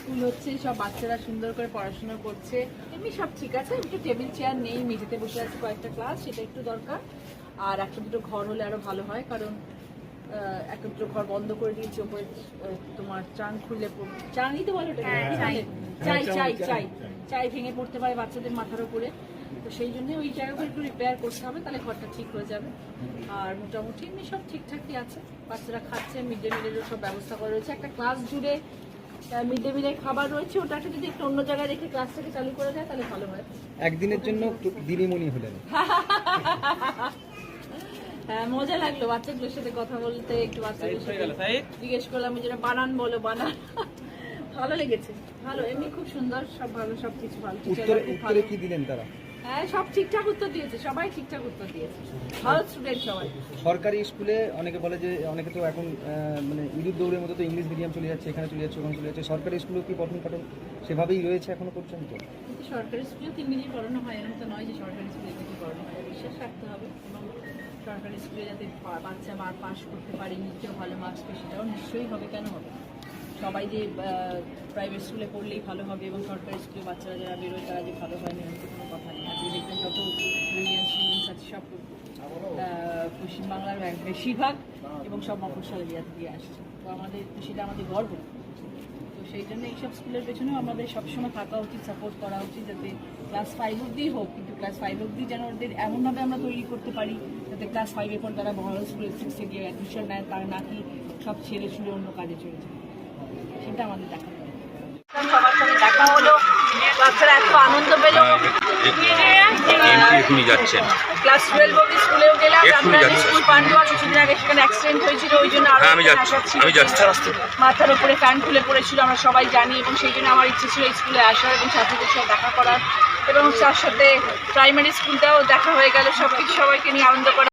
সব বাচ্চারা সুন্দর করে পড়াশোনা করছে। এমনি সব ঠিক আছে একটু টেবিল চেয়ার নেই মেঝেতে বসে আছে কয়েকটা ক্লাস সেটা একটু দরকার। আর একটা দুটো ঘর হলে আরও ভালো হয় কারণ আহ, একটা দুটো ঘর বন্ধ করে দিয়েছি ওপরে তোমার চাং খুললে চাঙই তো বলো? হ্যাঁ, চাই। চাই চাই চাই চাই ভেঙে পড়তে পারে বাচ্চাদের মাথার উপরে। তো সেই জন্য ওই জায়গাগুলো একটু রিপেয়ার করতে হবে তাহলে ঘরটা ঠিক হয়ে যাবে। আর মোটামুটি এমনি সব ঠিকঠাকই আছে। বাচ্চারা খাচ্ছে মিড ডে মিলেরও সব ব্যবস্থা করা রয়েছে। একটা ক্লাস জুড়ে মিড ডে মিলের খাবার রয়েছে ওটাকে যদি একটু অন্য জায়গায় রেখে ক্লাসটাকে চালু করা যায় তাহলে ভালো হয়। একদিনের জন্য দিদিমণি হলেন। হ্যাঁ মজা লাগল বাচ্চাগুলোর সাথে কথা বলতে একটু বাচ্চাদের সাথে জিজ্ঞেস করলাম যেটা বানান বলো বানান। ভালো লেগেছে ভালো এমনি খুব সুন্দর সব ভালো সব কিছু ভালো। উত্তরে টিচাররা খুব ভালো উত্তরে কি দিলেন তারা? হ্যাঁ সব ঠিকঠাক উত্তর দিয়েছে সবাই ঠিকঠাক উত্তর দিয়েছে। ভালো স্টুডেন্ট সবাই। সরকারি স্কুলে অনেকে বলে যে অনেকে তো এখন মানে ইঁদুর দৌড়ের মতো তো ইংলিশ মিডিয়াম চলে যাচ্ছে এখানে চলে যাচ্ছে ওখানে চলে যাচ্ছে। সরকারি স্কুলেও কি পঠন পাঠন সেভাবেই রয়েছে এখনও পর্যন্ত? কিন্তু সরকারি স্কুলে তিন মিনিট পড়ানো হয় এরকম তো নয় যে সরকারি স্কুলে তিন পড়ানো হয়। বিশ্বাস রাখতে হবে। এবং সরকারি স্কুলে যাতে বাচ্চা বার পাস করতে পারে নিজেও ভালো মার্কস পেয়ে সেটাও নিশ্চয়ই হবে কেন হবে? সবাই যে প্রাইভেট স্কুলে পড়লেই ভালো হবে এবং সরকারি স্কুলে বাচ্চারা যারা বেরোয় তারা যে ভালো হয় না, এরকম কোনো কথা নেই। আজকে দেখবেন যত ব্রিলিয়ান্ট স্টুডেন্টস আছে, সব পশ্চিমবাংলার বেশিরভাগ এবং সব মফস্বল এরিয়া থেকে আসছে। তো আমাদের সেটা আমাদের গর্ব। তো সেই জন্য এইসব স্কুলের পেছনেও আমাদের সবসময় থাকা উচিত সাপোর্ট করা উচিত যাতে ক্লাস ফাইভ অব্দি হোক, কিন্তু ক্লাস ফাইভ অব্দি যেন ওদের এমনভাবে আমরা তৈরি করতে পারি যাতে ক্লাস ফাইভের পর তারা বড় স্কুলে সিক্সে গিয়ে অ্যাডমিশন নেয়, তার নাকি সব ছেড়ে ছুড়ে অন্য কাজে চলে যায়। সেটা আমাদের দেখা সবার সাথে দেখা হলো বাচ্চারা এত আনন্দ পেল। এখনই যাচ্ছেন। ক্লাস টুয়েলভ অব্দি স্কুলেও গেলাম এক্ষুনি স্কুল পান্ডুয়া কিছুদিন আগে সেখানে অ্যাক্সিডেন্ট হয়েছিল ওই জন্য আরও হ্যাঁ, আমি যাচ্ছি। আমি যাচ্ছি। মাথার উপরে ফ্যান খুলে পড়েছিল আমরা সবাই জানি এবং সেই জন্য আমার ইচ্ছে ছিল স্কুলে আসার এবং ছাত্রীদের সাথে দেখা করার। এবং তার সাথে প্রাইমারি স্কুলটাও দেখা হয়ে গেল সব কিছু সবাইকে নিয়ে আনন্দ করা।